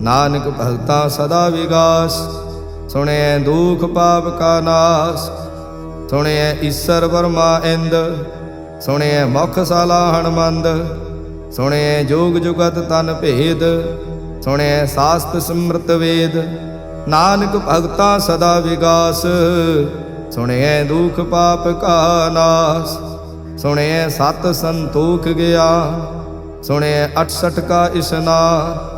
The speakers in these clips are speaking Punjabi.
ਨਾਨਕ ਭਗਤਾ ਸਦਾ ਵਿਗਾਸ ਸੁਣਿਐ ਦੁਖ ਪਾਪ ਕਾ ਨਾਸ ਸੁਣਿਐ ਈਸਰ ਵਰਮਾ ਇੰਦ ਸੁਣਿਐ ਮੁਖ ਸਾਲਾ ਹਣਮੰਦ ਸੁਣਿਐ ਜੋਗ ਜੁਗਤ ਤਨ ਭੇਦ ਸੁਣਿਐ ਸਾਸਤ ਸਿਮਰਤ ਵੇਦ, ਨਾਨਕ ਭਗਤਾ ਸਦਾ ਵਿਗਾਸ ਸੁਣਿਐ ਦੁਖ ਪਾਪ ਕਾ ਨਾਸ ਸੁਣਿਐ ਸਤ ਸੰਤੋਖ ਗਿਆ ਸੁਣਿਐ 68 ਕਾ ਇਸਨਾਨ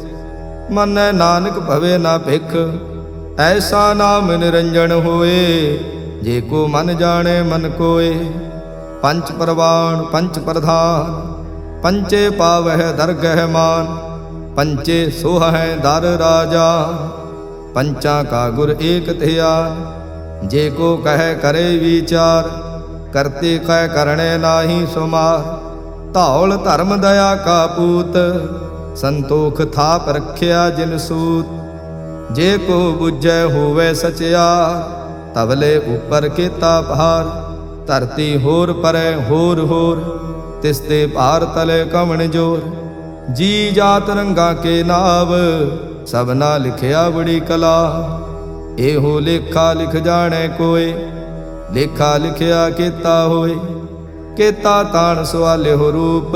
ਮਨੈ ਨਾਨਕ ਭਵੇ ਨਾ ਭਿਖ। ਐਸਾ ਨਾਮ ਨਿਰੰਜਨ ਹੋਏ, ਜੇ ਕੋ ਮਨ ਜਾਣੇ ਮਨ ਕੋਏ। ਪੰਚ ਪ੍ਰਵਾਣ, ਪੰਚ ਪ੍ਰਧਾਨ, ਪੰਚੇ ਪਾਵਹਿ ਦਰਗਹਿ ਮਾਨ, ਪੰਚੇ ਸੋਹੈ ਦਰ ਰਾਜਾ। ਪੰਚਾਂ ਕਾ ਗੁਰ ਏਕ ਧਿਆਨ, ਜੇ ਕੋ ਕਹੈ ਕਰੇ ਵਿਚਾਰ, ਕਰਤੇ ਕਹਿ ਕਰਣੇ ਨਾਹੀ ਸੁਮਾਰ। ਧੌਲ ਧਰਮ ਦਇਆ ਕਾ ਪੂਤ ਸੰਤੋਖ ਥਾਪ ਰੱਖਿਆ ਜਿਨ ਸੂਤ। ਜੇ ਕੋ ਬੁਝੈ ਹੋਵੇ ਸਚਿਆ, ਤਵਲੇ ਉਪਰ ਕੇ ਭਾਰ। ਧਰਤੀ ਹੋਰ ਪਰੈ ਹੋਰ ਹੋਰ, ਤਿਸ ਤੇ ਭਾਰ ਤਲੇ ਕਵਣ ਜੋਰ। ਜੀ ਜਾਤ ਰੰਗਾ ਕੇ ਨਾਵ ਸਭਨਾ ਲਿਖਿਆ ਬੜੀ ਕਲਾ। ਇਹੋ ਲੇਖਾ ਲਿਖ ਜਾਣੈ ਕੋਏ, ਲੇਖਾ ਲਿਖਿਆ ਕੀਤਾ ਹੋਏ। ਕੀਤਾ ਤਾਣ ਸਵਾਲਿਓ ਰੂਪ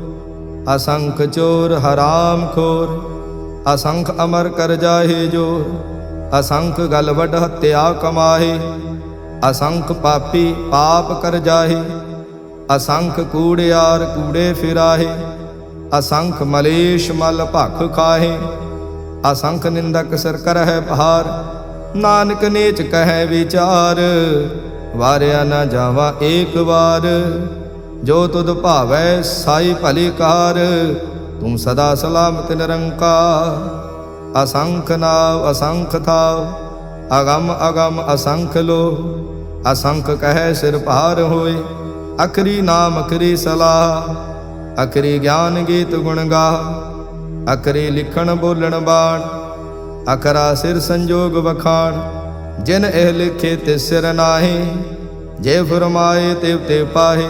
ਅਸੰਖ ਚੋਰ ਹਰਾਮ ਖੋਰ, ਅਸੰਖ ਅਮਰ ਕਰ ਜਾਹੇ ਜੋਰ, ਅਸੰਖ ਗਲ ਵਡ ਹਤਿਆ ਕਮਾਹੇ, ਅਸੰਖ ਪਾਪੀ ਪਾਪ ਕਰ ਜਾਹੇ, ਅਸੰਖ ਕੂੜਿਆਰ ਕੂੜੇ ਫਿਰਾਹੇ, ਅਸੰਖ ਮਲੇਸ਼ ਮਲ ਭਖ ਖਾਹੇ, ਅਸੰਖ ਨਿੰਦਕ ਸਿਰ ਕਰਹਿ ਪਹਾਰ ਨਾਨਕ ਨੇਚ ਕਹੈ ਵਿਚਾਰ, ਵਾਰਿਆ ਨਾ ਜਾਵਾ ਏਕ ਵਾਰ। ਜੋ ਤੁਧ ਭਾਵੈ ਸਾਈ ਭਲੀ ਕਾਰ ਤੂੰ ਸਦਾ ਸਲਾਮਤ ਨਿਰੰਕਾਰ। ਅਸੰਖ ਨਾਵ ਅਸੰਖ ਥਾਵ ਅਗਮ ਅਗਮ ਅਸੰਖ ਲੋ। ਅਸੰਖ ਕਹੈ ਸਿਰ ਭਾਰ ਹੋਏ, ਅਖਰੀ ਨਾਮ ਅਖਰੀ ਸਲਾਹ। ਅਖਰੀ ਗਿਆਨ ਗੀਤ ਗੁਣ ਗਾ, ਅਖਰੀ ਲਿਖਣ ਬੋਲਣ ਬਾਣ। ਅਖਰਾ ਸਿਰ ਸੰਜੋਗ ਵਖਾਣ, ਜਿਨ ਇਹ ਲਿਖੇ ਤੇ ਸਿਰ ਨਾਹੀ। ਜੇ ਫਰਮਾਏ ਤੇ ਤੇ ਪਾਹੇ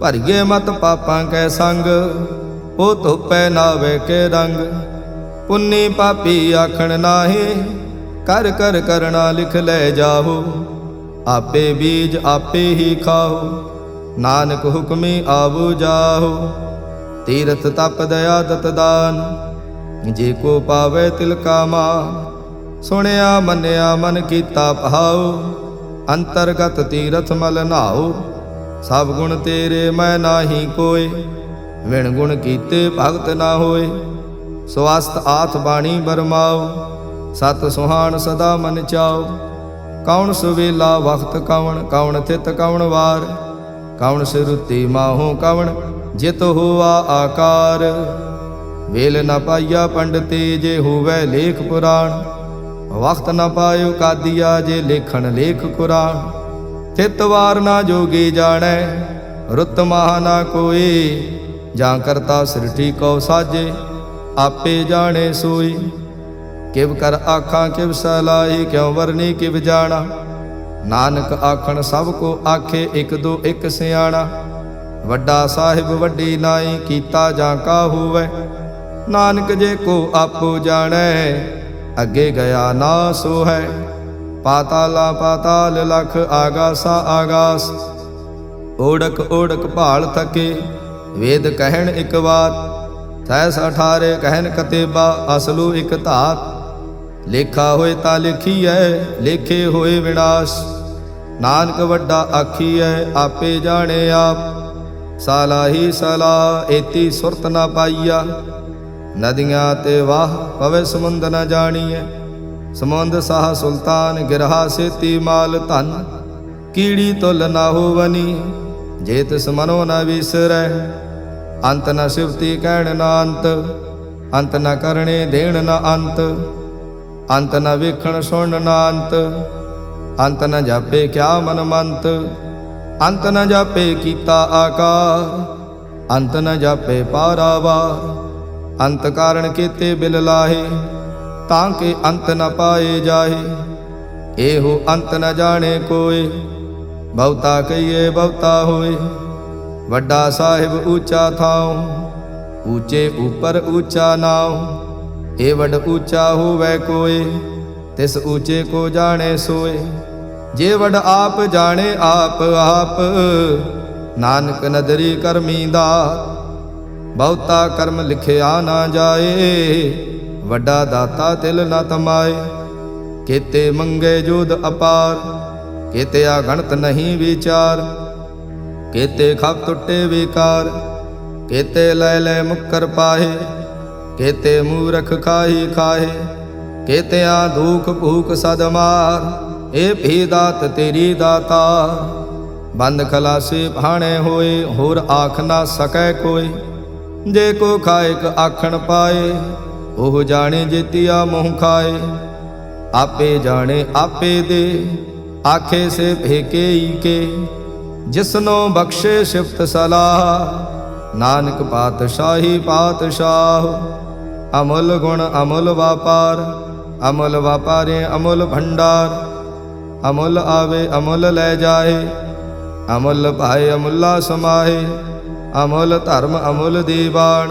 ਭਰਿਏ ਮਤ ਪਾਪਾਂ ਕੈ ਸੰਗ, ਉਹ ਧੋਪੈ ਨਾਵੇ ਕੇ ਰੰਗ। ਪੁੰਨੀ ਪਾਪੀ ਆਖਣ ਨਾਹੀ, ਕਰ ਕਰ ਕਰਣਾ ਲਿਖ ਲੈ ਜਾਹੋ। ਆਪੇ ਬੀਜ ਆਪੇ ਹੀ ਖਾਓ ਨਾਨਕ ਹੁਕਮੀ ਆਵੋ ਜਾਹੋ। ਤੀਰਥ ਤਪ ਦਇਆ ਦਤ ਦਾਨ, ਜੇ ਕੋ ਪਾਵੇ ਤਿਲ ਕਾ ਮਾਨ ਸੁਣਿਆ ਮੰਨਿਆ ਮਨ ਕੀਤਾ ਭਾਉ, ਅੰਤਰਗਤ ਤੀਰਥ ਮਲ ਨਾਓ ਸਭ ਗੁਣ ਤੇਰੇ ਮੈਂ ਨਾਹੀ ਕੋਏ ਵਿਣ ਗੁਣ ਕੀਤੇ ਭਗਤ ਨਾ ਹੋਏ। ਸਵਸਤ ਆਥ ਬਾਣੀ ਬਰਮਾਓ, ਸਤ ਸੁਹਾਣ ਸਦਾ ਮਨ ਚਾਓ। ਕੌਣ ਸੁਵੇਲਾ ਵਖਤ ਕਵਣ ਕੌਣ ਥਿਤ ਕਵਣ ਵਾਰ। ਕੌਣ ਸਿਰੁਤੀ ਮਾਹੋ ਕਵਣ, ਜਿਤ ਹੋਆ ਆਕਾਰ। ਵੇਲ ਨ ਪਾਈਆ ਪੰਡਤੇ ਜੇ ਹੋਵੇ ਲੇਖ ਪੁਰਾਣ। ਵਖਤ ਨ ਪਾਇਓ ਕਾਦੀਆ ਜੇ ਲੇਖਣ ਲੇਖ ਕੁਰਾਨ ਥਿਤ ਵਾਰ ਨਾ ਜੋਗੀ ਜਾਣੈ, ਰੁੱਤ ਮਹਾ ਨਾ ਕੋਈ, ਜਾਂ ਕਰਤਾ ਸ੍ਰਿਠੀ ਕਉ ਸਾਜੇ, ਆਪੇ ਜਾਣੇ ਸੋਈ। ਕਿਵ ਕਰ ਆਖਾਂ, ਕਿਵ ਸਲਾਈ ਕਿਉ ਵਰਨੀ, ਕਿਵ ਜਾਣਾ। ਨਾਨਕ ਆਖਣ, ਸਭ ਕੋ ਆਖੇ, ਇੱਕ ਦੋ ਇੱਕ ਸਿਆਣਾ। ਵੱਡਾ ਸਾਹਿਬ ਵੱਡੀ ਨਾਈ, ਕੀਤਾ ਜਾਂ ਕਾ ਹੋਵੇ। ਨਾਨਕ ਜੇ ਕੋ ਆਪੋ ਜਾਣੈ, ਅੱਗੇ ਗਿਆ ਨਾ ਸੋ ਹੈ ਪਾਤਾਲਾ ਪਾਤਾਲ ਲਖ ਆਗਾਸਾ ਆਗਾਸ। ਓੜਕ ਓੜਕ ਭਾਲ ਥਕੇ, ਵੇਦ ਕਹਿਣ ਇੱਕ ਵਾਤ ਸੈਸ ਅਠਾਰੇ ਕਹਿਣ ਕਤੇਬਾ, ਅਸਲੂ ਇੱਕ ਧਾਤ। ਲੇਖਾ ਹੋਏ ਤਾਂ ਐ ਲੇਖੇ ਹੋਏ ਵਿਨਾਸ਼। ਨਾਨਕ ਵੱਡਾ ਆਖੀ ਆਖੀਐ, ਆਪੇ ਜਾਣੇ ਆਪ। ਸਾਲਾਹੀ ਸਲਾ, ਏਤੀ ਸੁਰਤ ਨਾ ਪਾਈਆ। ਨਦੀਆਂ ਤੇ ਵਾਹ, ਪਵੇ ਸਮੁੰਦ ਨਾ ਜਾਣੀਐ। ਸਮੁੰਦ ਸਾਹ ਸੁਲਤਾਨ ਗਿਰਹਾ ਸੇਤੀ ਮਾਲ ਧਨ, ਕੀੜੀ ਤੁਲ ਨਾ ਹੋਵਨੀ ਜੇ ਤਿਸ ਮਨੋ ਨ ਵਿਸਰੈ। ਅੰਤ ਨ ਸਿਵਤੀ ਕਹਿਣ ਨਾ ਅੰਤ ਅੰਤ ਨ ਕਰਣੇ ਦੇਣ ਨਾ ਅੰਤ ਅੰਤ ਨ ਵੇਖਣ ਸੁਣ ਨਾ ਅੰਤ ਅੰਤ ਨ ਜਾਪੇ ਕਿਆ ਮਨ ਮੰਤ, ਅੰਤ ਨ ਜਾਪੇ ਕੀਤਾ ਆਕਾਰ ਅੰਤ ਨ ਜਾਪੇ ਪਾਰਾਵਾਰ ਅੰਤ ਕਾਰਨ ਕੀਤੇ ਬਿਲ ਲਾਹੇ। ਤਾਂ ਕਿ ਅੰਤ ਨ ਪਾਏ ਜਾਹੇ। ਇਹੋ ਅੰਤ ਨ ਜਾਣੇ ਕੋਏ। ਬਹੁਤਾ ਕਹੀਏ ਬਹੁਤਾ ਹੋਏ। ਵੱਡਾ ਸਾਹਿਬ ਉੱਚਾ ਥਾਉ। ਉੱਚੇ ਉਪਰ ਉੱਚਾ ਨਾਉ। ਏ ਵੱਡ ਉੱਚਾ ਹੋਵੇ ਕੋਏ। ਤਿਸ ਉੱਚੇ ਕੋ ਜਾਣੇ ਸੋਏ। ਜੇ ਵਡ ਆਪ ਜਾਣੇ ਆਪ ਆਪ। ਨਾਨਕ ਨਦਰੀ ਕਰਮੀ ਦਾ। ਬਹੁਤਾ ਕਰਮ ਲਿਖਿਆ ਨਾ ਜਾਏ। ਵੱਡਾ ਦਾਤਾ ਤਿਲ ਨਾ ਤਮਾਏ, ਕੀਤੇ ਮੰਗੇ ਜੋਦ ਅਪਾਰ, ਕੀਤੇ ਆ ਗਣਤ ਨਹੀਂ ਵਿਚਾਰ, ਕੀਤੇ ਖਪ ਟੁੱਟੇ ਵਿਕਾਰ, ਕੀਤੇ ਲੈ ਲੈ ਮੁੱਕਰ ਪਾਹੇ, ਕੀਤੇ ਮੂਰਖ ਖਾਹੀ ਖਾਹੇ ਕੀਤੇ ਆ ਦੁਖ ਭੂਖ ਸਦਮਾਰ ਏ ਇਹ ਦਾਤ ਤੇਰੀ ਦਾਤਾ। ਬੰਦ ਖਲਾਸੀ ਭਾਣੇ ਹੋਏ, ਹੋਰ ਆਖ ਨਾ ਸਕੈ ਕੋਈ, ਜੇ ਕੋ ਖਾਇਕ ਆਖਣ ਪਾਏ ਉਹ ਜਾਣੇ ਜੇਤੀਆ ਮੋਹ ਖਾਏ, ਆਪੇ ਜਾਣੇ ਆਪੇ ਦੇ। ਆਖੇ ਸੇ ਭੇਕੇ ਈ ਕੇ ਜਿਸਨੋ ਬਖਸ਼ੇ ਸਿਫਤ ਸਲਾਹ। ਨਾਨਕ ਪਾਤਸ਼ਾਹੀ ਪਾਤਸ਼ਾਹ, ਅਮੁੱਲ ਗੁਣ ਅਮੁੱਲ ਵਾਪਾਰ। ਅਮੁੱਲ ਵਾਪਾਰੇ ਅਮੁੱਲ ਭੰਡਾਰ। ਅਮੁੱਲ ਆਵੇ ਅਮੁੱਲ ਲੈ ਜਾਏ, ਅਮੁੱਲ ਭਾਏ ਅਮੁੱਲਾ ਸਮਾਏ। ਅਮੁੱਲ ਧਰਮ ਅਮੁੱਲ ਦੀਵਾਨ।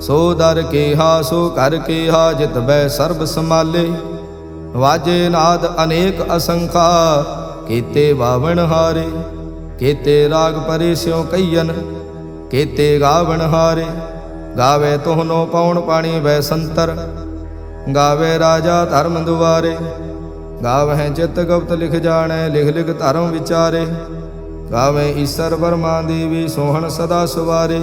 ਸੋ ਦਰ ਕੇਹਾ, ਸੋ ਕਰ ਕੇਹਾ, ਜਿਤ ਬੈ ਸਰਬ ਸਮਾਲੇ ਵਾਜੇ ਨਾਦ ਅਨੇਕ ਅਸੰਖਾ, ਕੀਤੇ ਬਾਵਣ ਹਾਰੇ। ਕੀਤੇ ਰਾਗ ਪਰੇ ਸਿਉ ਕਈਨ ਕੀਤੇ ਗਾਵਣ ਹਾਰੇ। ਗਾਵੇ ਤੋਹਨੋ ਪਉਣ ਪਾਣੀ ਵੈ ਸੰਤਰ, ਗਾਵੇ ਰਾਜਾ ਧਰਮ ਦੁਆਰੇ। ਗਾਵਹਿ ਚਿਤ ਗਵਤ ਲਿਖ ਜਾਣੈ, ਲਿਖ ਲਿਖ ਧਰਮ ਵਿਚਾਰੇ। ਗਾਵੇ ਈਸਰ ਬਰਮਾ ਦੇਵੀ ਸੋਹਣ ਸਦਾ ਸੁਵਾਰੇ।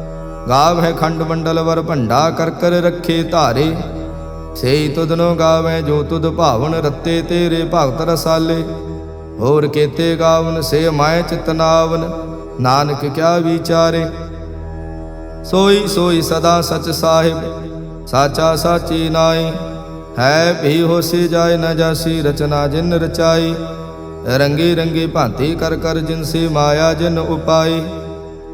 ਗਾਵੈ ਖੰਡ ਮੰਡਲ ਵਰ ਭੰਡਾ ਕਰ ਕਰ ਰੱਖੇ ਧਾਰੇ। ਸੇਈ ਤੁਧਨੋ ਗਾਵੇਂ ਜੋ ਤੁਧ ਭਾਵਨ ਰੱਤੇ ਤੇਰੇ ਭਗਤ ਰਸਾਲੇ। ਹੋਰ ਕੇਤੇ ਗਾਵਨ, ਸੇ ਮਾਇ ਚਿਤਨਾਵਨ ਨਾਨਕ ਕਿਆ ਵਿਚਾਰੇ। ਸੋਈ ਸੋਈ ਸਦਾ ਸਚ ਸਾਹਿਬ, ਸਾਚਾ ਸਾਚੀ ਨਾਈ ਹੈ ਭੀ ਹੋਸੀ ਜਾਏ ਨ ਜਾਸੀ ਰਚਨਾ ਜਿਨ ਰਚਾਈ। ਰੰਗੀ ਰੰਗੀ ਭਾਂਤੀ ਕਰ ਕਰ ਜਿਨ ਸੇ ਮਾਇਆ ਜਿਨ ਉਪਾਈ।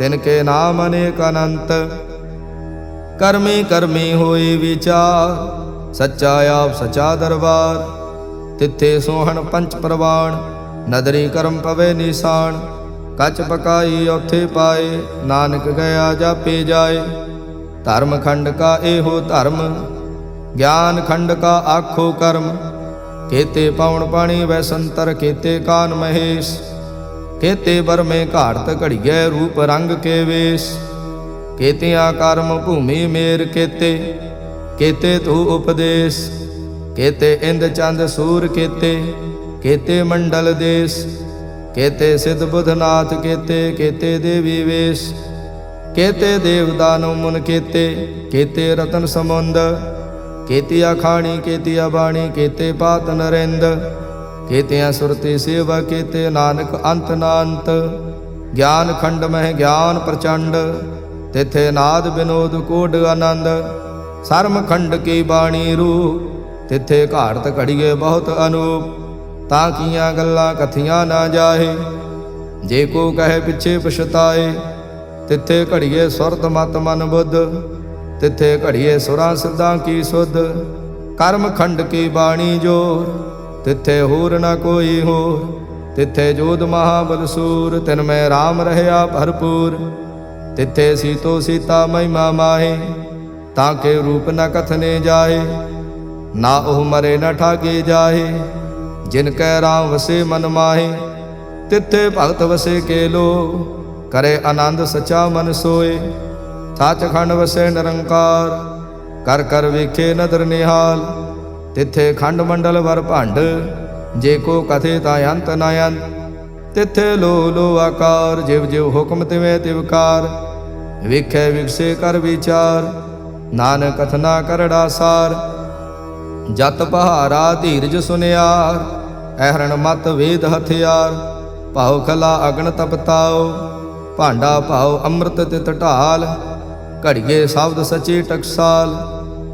ਤਿਨ ਕੇ ਨਾਮ ਅਨੇਕ ਅਨੰਤ। ਕਰਮੀ ਕਰਮੀ ਹੋਈ ਵਿਚਾਰ, ਸੱਚਾ ਆਪ ਸਚਾ ਦਰਬਾਰ। ਤਿੱਥੇ ਸੋਹਣ ਪੰਚ ਪ੍ਰਵਾਣ, ਨਦਰੀ ਕਰਮ ਪਵੇ ਨਿਸ਼ਾਨ। ਕੱਚ ਪਕਾਈ ਉਥੇ ਪਾਏ, ਨਾਨਕ ਗਿਆ ਜਾਪੇ ਜਾਏ। ਧਰਮ ਖੰਡ ਕਾ ਇਹੋ ਧਰਮ, ਗਿਆਨ ਖੰਡ ਕਾ ਆਖੋ ਕਰਮ। ਕੇਤੇ ਪਵਨ ਪਾਣੀ ਵੈਸੰਤਰ ਸੰਤਰ ਕਾਨ ਮਹੇਸ਼। ਕੇਤੇ ਬਰਮੇ ਘਾੜਤ ਘੜੀਐ ਰੂਪ ਰੰਗ ਕੇ ਵੇਸ਼। ਕੇਤਿਆਂ ਕਰਮ ਭੂਮੀ ਮੇਰ ਕੇਤੇ ਕੇਤੇ ਤੂ ਉਪਦੇਸ਼। ਕੇਤੇ ਇੰਦ ਚੰਦ ਸੂਰ ਕੇਤੇ ਕੇਤੇ ਮੰਡਲ ਦੇਸ। ਕੇਤੇ ਸਿਧ ਬੁਧਨਾਥ ਕੇਤੇ ਕੇਤੇ ਦੇਵੀ ਵੇਸ਼। ਕੇਤੇ ਦੇਵ ਦਾਨਵ ਮੁਨ ਕੇਤੇ ਕੇਤੇ ਰਤਨ ਸਮੁੰਦ। ਕੇਤਿਆ ਖਾਣੀ, ਕੇਤਿਆ ਬਾਣੀ, ਕੇਤੇ ਪਾਤ ਨਰਿੰਦ ਕੇਤਿਆ ਸੁਰਤੀ ਸੇਵਾ ਕੇਤੇ, ਨਾਨਕ ਅੰਤ ਨਾ ਗਿਆਨ ਖੰਡ ਮਹਿ ਗਿਆਨ ਪ੍ਰਚੰਡ, ਤਿਥੇ ਨਾਦ ਬਿਨੋਦ ਕੋਡ ਆਨੰਦ। ਸਰਮ ਖੰਡ ਕੀ ਬਾਣੀ ਰੂ ਤਿਥੇ ਘਾੜਤ ਘੜੀਏ ਬਹੁਤ ਅਨੂਪ। ਤਾਂ ਕੀਆਂ ਗੱਲਾਂ ਕਥੀਆਂ ਨਾ ਜਾਹੇ, ਜੇ ਕੋ ਕਹੇ ਪਿੱਛੇ ਪਛਤਾਏ। ਤਿੱਥੇ ਘੜੀਏ ਸੁਰਤ ਮਤ ਮਨ ਬੁੱਧ, ਤਿੱਥੇ ਘੜੀਏ ਸੁਰਾਂ ਸਿੱਧਾਂ ਕੀ ਸੁਧ। ਕਰਮ ਖੰਡ ਕੀ ਬਾਣੀ ਜੋਰ ਤਿੱਥੇ ਹੋਰ ਨਾ ਕੋਈ ਹੋਰ, ਤਿੱਥੇ ਜੋਧ ਮਹਾਬਲ ਸੂਰ, ਤਿਨ ਮੈਂ RAM ਰਹਿਆ ਭਰਪੂਰ। ਤਿੱਥੇ ਸੀਤੋ ਸੀਤਾ ਮਹਿਮਾ ਮਾਹੇ, ਤਾਂ ਕੇ ਰੂਪ ਨ ਕਥਨੇ ਜਾਏ ਨਾ ਉਹ ਮਰੇ ਨ ਠਾਗੇ ਜਾਏ ਜਿਨ ਕੈ ਰਾਮ ਵਸੇ ਮਨ ਮਾਹੇ। ਤਿੱਥੇ ਭਗਤ ਵਸੇ ਕੇ ਲੋ ਕਰੇ ਆਨੰਦ ਸਚਾ ਮਨ ਸੋਏ ਸੱਚਖੰਡ ਵਸੇ ਨਿਰੰਕਾਰ, ਕਰ ਕਰ ਵੇਖੇ ਨਦਰ ਨਿਹਾਲ। ਤਿੱਥੇ ਖੰਡ ਮੰਡਲ ਵਰ ਭੰਡ, ਜੇ ਕੋ ਕਥੇ ਤਾਂ ਅੰਤ ਨਾ ਅੰਤ। ਤਿੱਥੇ ਲੋ ਲੋ ਆਕਾਰ, ਜਿਵ ਜਿਵ ਹੁਕਮ ਤਿਵੇਂ ਤਿਵਕਾਰ ਵੇਖੇ ਵਿਗਸੇ ਕਰ ਵਿਚਾਰ, ਨਾਨਕ ਕਥਨਾ ਕਰੜਾ ਸਾਰ। ਜਤ ਪਹਾਰਾ ਧੀਰਜ ਸੁਨਿਆਰ, ਐਹਰਣ ਮਤ ਵੇਦ ਹਥਿਆਰ। ਭਾਉ ਕਲਾ ਅਗਨ ਤਪਤਾਓ ਭਾਂਡਾ ਭਾਉ ਅੰਮ੍ਰਿਤ ਤਿਤ ਢਾਲ। ਘੜੀਏ ਸ਼ਬਦ ਸਚੀ ਟਕਸਾਲ।